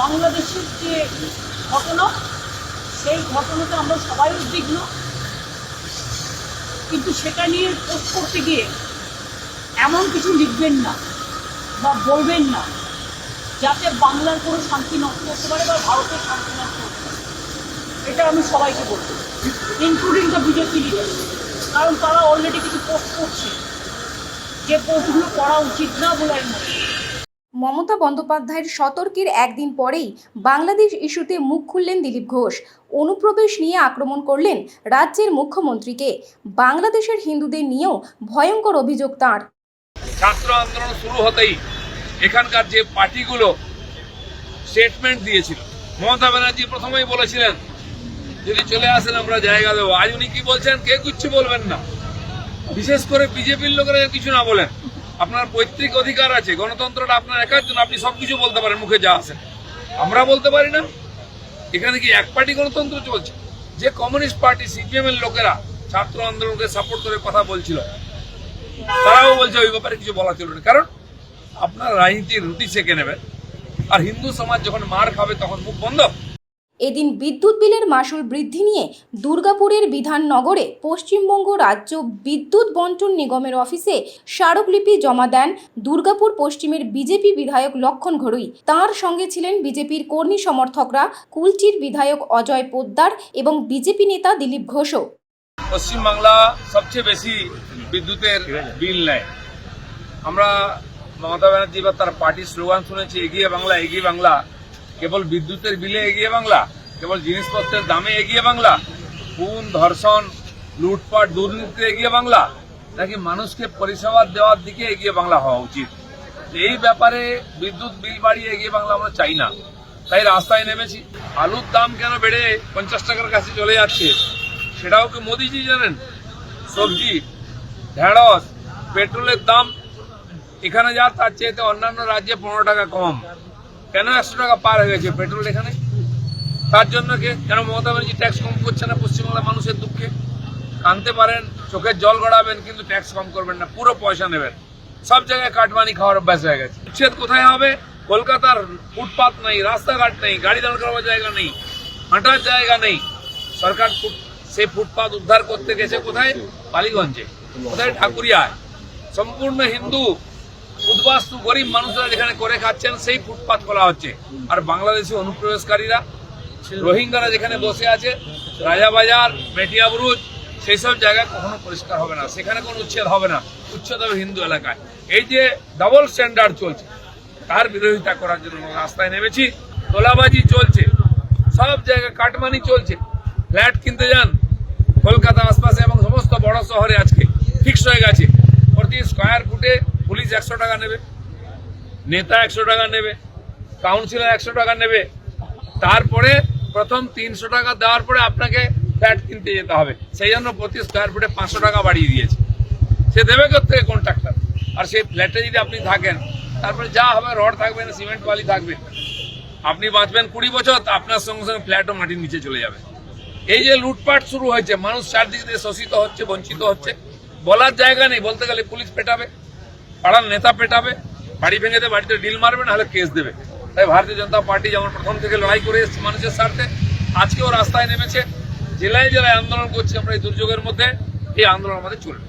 বাংলাদেশের যে ঘটনা, সেই ঘটনাতে আমরা সবাই উদ্বিগ্ন। কিন্তু সেটা নিয়ে পোস্ট করতে গিয়ে এমন কিছু লিখবেন না বা বলবেন না, যাতে বাংলার কোনো শান্তি নষ্ট করতে পারে বা ভারতের শান্তি নষ্ট করতে পারে। এটা আমি সবাইকে বলব ইনক্লুডিং দ্য বিজেপি লিডার কারণ তারা অলরেডি কিছু পোস্ট করছে। যে পোস্টগুলো করা উচিত না বলে আমি। মমতা বন্দ্যোপাধ্যায়ের সতর্কের একদিন পরেই বাংলাদেশ ইস্যুতে মুখ খুললেন দিলীপ ঘোষ। অনুপ্রবেশ নিয়ে আক্রমণ করলেন রাজ্যের মুখ্যমন্ত্রীকে। বাংলাদেশের হিন্দুদের নিয়েও ভয়ঙ্কর অভিযোগ তাঁর। ছাত্র আন্দোলন শুরু হতেই এখানকার যে পার্টিগুলো স্টেটমেন্ট দিয়েছিল, মমতা ব্যানার্জি প্রথমেই বলেছিলেন, যদি চলে আসেন আমরা জায়গা দেবো। আজ উনি কি বলছেন, কে কিচ্ছু বলবেন না। বিশেষ করে বিজেপির লোকেরা কিছু না বলেন। আপনার পৈতৃক অধিকার আছে, গণতন্ত্রটা আপনার একার জন্য, আপনি সবকিছু বলতে পারেন, মুখে যা আসে আমরা বলতে পারি না। এখানে কি এক পার্টি গণতন্ত্র চলছে? যে কমিউনিস্ট পার্টি সিপিএম এর লোকেরা ছাত্র আন্দোলনকে সাপোর্ট করে কথা বলছিল, তারাও বলছে ওই ব্যাপারে কিছু বলা চলবে না। কারণ আপনার রাজনীতির রুটি সেকে নেবেন আর হিন্দু সমাজ যখন মার খাবে তখন মুখ বন্ধ। এদিন বিদ্যুৎ বিলের মাসুল বৃদ্ধি নিয়ে দুর্গাপুরের বিধাননগরে পশ্চিমবঙ্গ রাজ্য বিদ্যুৎ বন্টন নিগমের অফিসে স্মারকলিপি জমা দেন দুর্গাপুর পশ্চিমের বিজেপি বিধায়ক লক্ষণ ঘড়ুই। তাঁর সঙ্গে ছিলেন বিজেপির কর্মী সমর্থকরা কুলচির বিধায়ক অজয় পোদ্দার এবং বিজেপি নেতা দিলীপ ঘোষও। পশ্চিমবাংলা সবচেয়ে বেশি বিদ্যুতের বিল নেয়। আমরা মমতা ব্যানার্জি বা তার পার্টির স্লোগান শুনেছি, এগিয়ে বাংলা এগিয়ে বাংলা। কেবল বিদ্যুতের বিলে এগিয়ে বাংলা, কেবল জিনিসপত্রের দামে এগিয়ে বাংলা, খুন, ধর্ষণ, লুটপাট, দুর্নীতিতে এগিয়ে বাংলা, নাকি মানুষকে পরিষেবা দেওয়ার দিকে এগিয়ে বাংলা হওয়া উচিত? এই ব্যাপারে বিদ্যুৎ বিল বাড়িয়ে এগিয়ে বাংলা আমরা চাই না। তাই রাস্তায় নেমেছি। আলুর দাম কেন বেড়ে পঞ্চাশ টাকার কাছে চলে যাচ্ছে? সেটাও কি মোদিজি জানেন? সবজি, ঢেঁড়স, পেট্রোলের দাম এখানে যা তার চাইতে অন্যান্য রাজ্যে পনেরো টাকা কম। কেন একশো টাকা পার হয়ে গেছে পেট্রোল এখানে? তার জন্য কে? কেন মমতা ব্যানার্জি ট্যাক্স কম করছে না পশ্চিমবাংলার মানুষের দুঃখে? কানতে পারেন, চোখের জল গড়াবেন, কিন্তু ট্যাক্স কম করবেন না, পুরো পয়সা নেবেন। সব জায়গায় কাটমানি খাওয়ার অভ্যাস হয়ে গেছে। উচ্ছেদ কোথায় হবে? কলকাতার ফুটপাত নেই, রাস্তাঘাট নেই, গাড়ি দাঁড় করাবার জায়গা নেই, হাঁটার জায়গা নেই। সরকার সেই ফুটপাত উদ্ধার করতে গেছে কোথায়? বালিগঞ্জে। কোথায়? ঠাকুরিয়ায়। সম্পূর্ণ হিন্দু উদ্বাস্তু গরিব মানুষরা যেখানে করে খাচ্ছেন, সেই ফুটপাত খোলা হচ্ছে। আর বাংলাদেশি অনুপ্রবেশকারীরা, রোহিঙ্গারা যেখানে বসে আছে, রাজাবাজার মেটিয়া বুরুজ সেই সব জায়গা কখনো পরিষ্কার হবে না। সেখানে কোনো উচ্ছেদ হবে না। উচ্ছেদ হবে হিন্দু এলাকায়। এই যে ডাবল স্ট্যান্ডার্ড চলছে, তার বিরোধিতা করার জন্য রাস্তায় নেমেছি, তোলাবাজি চলছে, সব জায়গায় কাটমানি চলছে। ফ্ল্যাট কিনতে যান, কলকাতা আশপাশে এবং সমস্ত বড় শহরে আজকে ফিক্স হয়ে গেছে। প্রতি স্কোয়ার ফুটে পুলিশ একশো টাকা নেবে, নেতা একশো টাকা নেবে কাউন্সিলর একশো টাকা নেবে। তারপরে প্রথম তিনশো টাকা দেওয়ার পরে আপনাকে ফ্ল্যাট কিনতে যেতে হবে। সেই জন্য প্রতি স্কোয়ার ফুটে পাঁচশো টাকা বাড়িয়ে দিয়েছে। সে দেবে থেকে কন্ট্রাক্টর আর সেই ফ্ল্যাটে যদি আপনি থাকেন, তারপরে যা হবে রড থাকবে না সিমেন্ট বালি থাকবে। আপনি বাঁচবেন কুড়ি বছর আপনার সঙ্গে সঙ্গে ফ্ল্যাটও মাটির নিচে চলে যাবে। এই যে লুটপাট শুরু হয়েছে, মানুষ চারদিক দিয়ে শোষিত হচ্ছে, বঞ্চিত হচ্ছে। বলার জায়গা নেই, বলতে গেলে পুলিশ পেটাবে। পাড়ার নেতা পেটাবে, বাড়ি ভেঙে দেবে, বাড়িতে ডিল মারবে, নাহলে কেস দেবে। তাই ভারতীয় জনতা পার্টি যেমন প্রথম থেকে লড়াই করে এসছে মানুষের স্বার্থে, আজকেও রাস্তায় নেমেছে। জেলায় জেলায় আন্দোলন করছে আমরা এই দুর্যোগের মধ্যে, এই আন্দোলন আমাদের চলবে।